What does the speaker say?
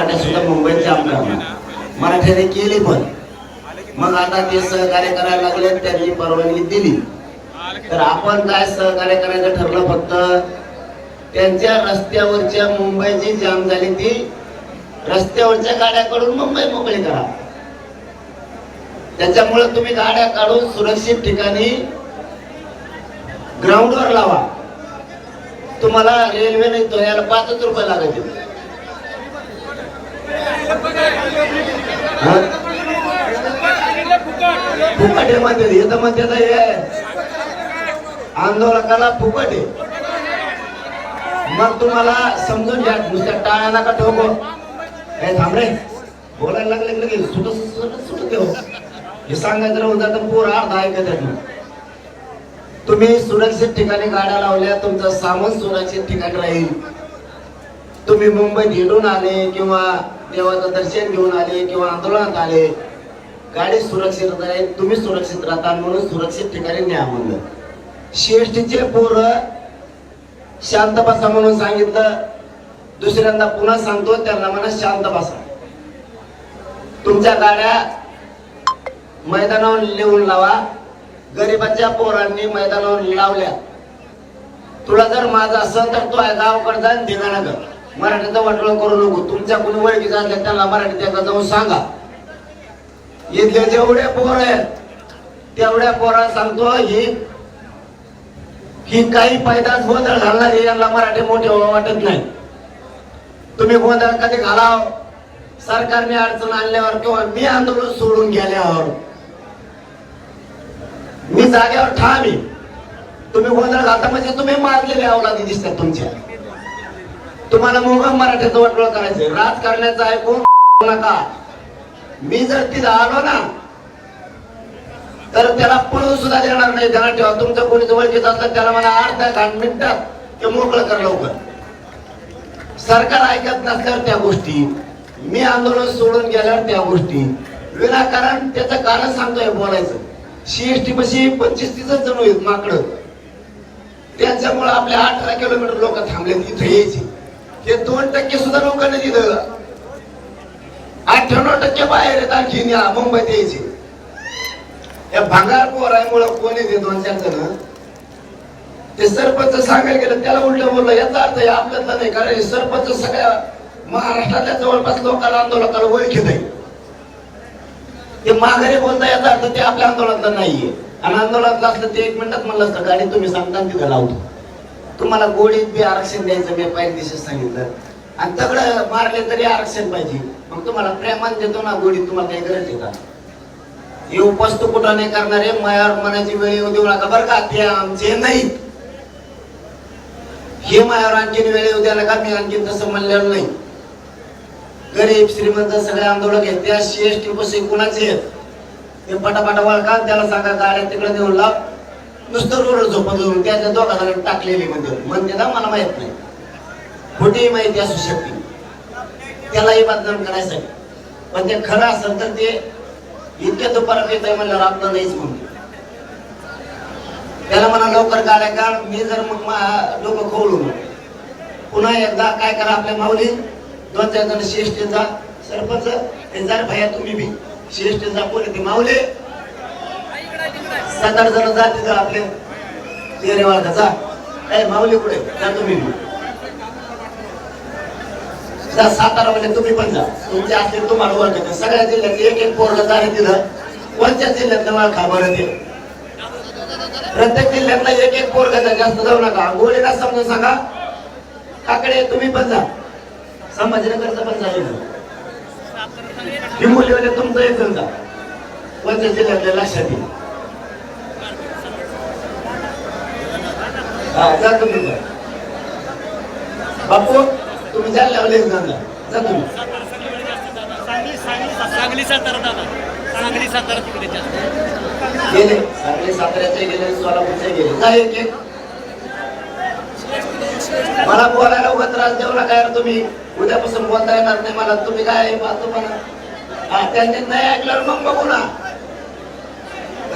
मराठे सुद्धा मुंबईतले आमदार मराठ्याने केले पण. मग आता ते सहकार्य करायला लागले त्यांनी परवानगी दिली. तर आपण काय सहकार्य करायचं ठरलं फक्त त्यांच्या रस्त्यावरच्या मुंबईची जाम झाली ती रस्त्यावरच्या गाड्याकडून मुंबई मोकळी करा. त्याच्यामुळे तुम्ही गाड्या काढून सुरक्षित ठिकाणी ग्राउंडवर लावा. तुम्हाला रेल्वेने तो याला पाचच रुपये लागायचे फुकट आहे म्हणते हे तर म्हणते हे आंदोलकाला फुकट आहे. मग तुम्हाला समजून घ्या नुसत्या टाळ्या नका ठोको. हे थांबरे बोलायला लागले लगे सुट सुट सुट देऊ हो. हे. सांगायचं राहून जातं पोर अर्धा ऐकत तुम्ही सुरक्षित ठिकाणी गाड्या लावल्या तुमचं सामान सुरक्षित ठिकाणी राहील. तुम्ही मुंबईत हिंडून आले किंवा देवाचं दर्शन घेऊन आले किंवा आंदोलनात आले गाडी सुरक्षित आहे तुम्ही सुरक्षित राहता म्हणून सुरक्षित ठिकाणी न्या म्हणलं. सीएसटीचे पोर शांत बसा म्हणून सांगितलं. दुसऱ्यांदा पुन्हा सांगतो त्यांना म्हणा शांत बसा. तुमच्या गाड्या मैदानावर लिहून लावा. गरिबाच्या पोरांनी मैदानावर लावल्या. तुला जर माझा असं तर तू आहे गावाकडे जा धिंगाणा कर. मराठीचा वाटोळा करू नको. तुमच्या कोणी ओळखीचं असल्या त्यांना मराठी त्या जाऊन सांगा. इथले जेवढे पोर आहेत तेवढ्या पोरा सांगतो ही ही काही पैदास गोंधळ घालणारी यांना मराठी मोठे वाटत नाही. तुम्ही गोंधळ कधी घालाव? सरकारने अडचण आणल्यावर किंवा मी आंदोलन सोडून गेल्यावर मी जागेवर ठामी तुम्ही गोंधळ घालता म्हणजे तुम्ही मारलेले अवलादी दिसतात तुमच्या. तुम्हाला मुंबई मराठ्याचं वाटोळ करायचं राजकारण्याचं ऐकून नका. मी जर तिथं आलो ना तर त्याला पळून सुद्धा देणार नाही. त्याला ठेवा. तुमचं कोणी ओळखीचं असलं त्याला मला आठ घाट मिनिटात ते मोकळं कर लवकर. सरकार ऐकत नसल्यावर त्या गोष्टी मी आंदोलन सोडून गेल्यावर त्या गोष्टी. विनाकारण त्याचं कारण सांगतोय बोलायचं. सीएसटी पशी पंचवीस तीस जण होईल माकडं. त्यांच्यामुळे आपले अठरा किलोमीटर लोक थांबले इथे यायचे. ते दोन टक्के सुद्धा लोकांना दिलं. तिथं अठ्ठ्याण्णव टक्के बाहेर आहेत आणखी या मुंबईत यायचे. या भांगार पोरामुळे कोण येते दोन चार जण ते सरपंच सांगायला गेलं त्याला उलट बोललं याचा अर्थ हे आपल्यातला नाही कारण हे सरपंच सगळ्या महाराष्ट्रातल्या जवळपास लोकांना आंदोलकाला ओळखीत आहे. ते माघारी बोलता याचा अर्थ ते आपल्या आंदोलनातलं नाहीये. आणि आंदोलनातलं असलं ते एक मिनिटात म्हणलं असतं गाडी तुम्ही सांगता तिथं लावतो. तुम्हाला गोडीत बी आरक्षण द्यायचं मी पहिल्या दिवशी सांगितलं. आणि तगडं मारले तरी आरक्षण पाहिजे. मग तुम्हाला प्रेमान देतो ना गोडीत तुम्हाला काही गरज आहे का? हे उपस्थ कुठं नाही करणारे मयावर मनाची वेळ येऊ देऊ नका. बरं का ते आमचे नाही हे मायावर आणखीन वेळ येऊ द्या नका. मी आणखीन तसं म्हणलेलं नाही. गरीब श्रीमंत सगळे आंदोलक आहेत. त्या सीएसटी बसे कुणाचे आहेत? ते पटापटा वळका त्याला सांगा गाड्या तिकडे देऊन लाव. नुसतं रोड झोपत जाऊन त्याच्या दोघा जणांनी टाकलेली म्हणजे म्हणते ना मला माहीत नाही. खोटीही माहिती असू शकते. त्यालाही बदनाम करायसाठी. पण ते खरं असेल तर ते इतक्या दुपारात येत आहे म्हणल्यावर आपलं नाहीच म्हणतो त्याला म्हणा लवकर गाड्या काढ. मी जर मग मा- डोकं खोलू पुन्हा एकदा काय करा आपल्या माऊली? दोन चार जण शिष्ट जा. सरपंच हे जा रे भैया तुम्ही बी. शिष्ट जा. बोल ते माऊले सात आठ जण जा तिथं आपले चेहरे वाळखा जा. ए माऊली कुठे? जा तुम्ही. जा सातारा म्हणजे तुम्ही पण जा. तुमचे असले तुम्हाला ओळखते सगळ्या जिल्ह्यात एक एक पोरला जाणे रे तिथं. कोणत्या जिल्ह्यातलं ओळखा बरं ते? प्रत्येक जिल्ह्यातला एक एक पोरगा जास्त जाऊ नका. गोळीला समजून सांगा. काकडे तुम्ही पण जा. संभाजीनगरचं पण जा इथं हिंगोलीवाले तुमचं एक जण जा. कोणत्या जिल्ह्यातल्या लक्षात येईल हा जा तुम्ही जा बापू तुम्ही जायला एक जण जा जा तुम्ही. सांगली सांगली सांगली सातारा दादा. सांगली सातारा तिकडे जास्त. गेले. सांगली साताऱ्याचे गेले सोलापूरचे गेले. जा एक एक. मला बोलायला उगा त्रास देऊ नका यार तुम्ही. उद्यापासून बोलता येणार नाही मला. तुम्ही काय पाहतो हा त्यांनी नाही ऐकल्यावर मग बघू ना.